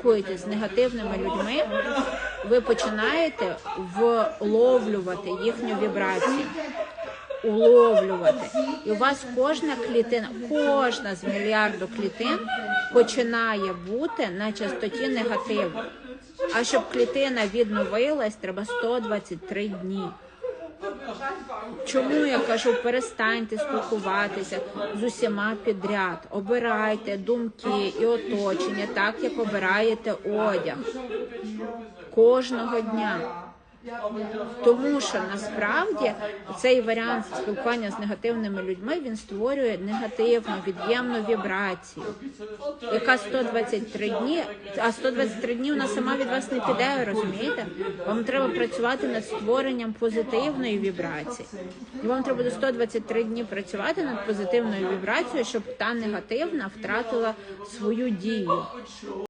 спілкуєтесь з негативними людьми, ви починаєте вловлювати їхню вібрацію. Уловлювати. І у вас кожна клітина, кожна з мільярду клітин починає бути на частоті негативу. А щоб клітина відновилась, треба 123 дні. Чому я кажу, перестаньте спілкуватися з усіма підряд, обирайте думки і оточення, так як обираєте одяг кожного дня. Тому що насправді цей варіант спілкування з негативними людьми він створює негативну від'ємну вібрацію, яка 123 дні, а 123 дні вона сама від вас не піде, розумієте? Вам треба працювати над створенням позитивної вібрації. І вам треба до 123 дні працювати над позитивною вібрацією, щоб та негативна втратила свою дію.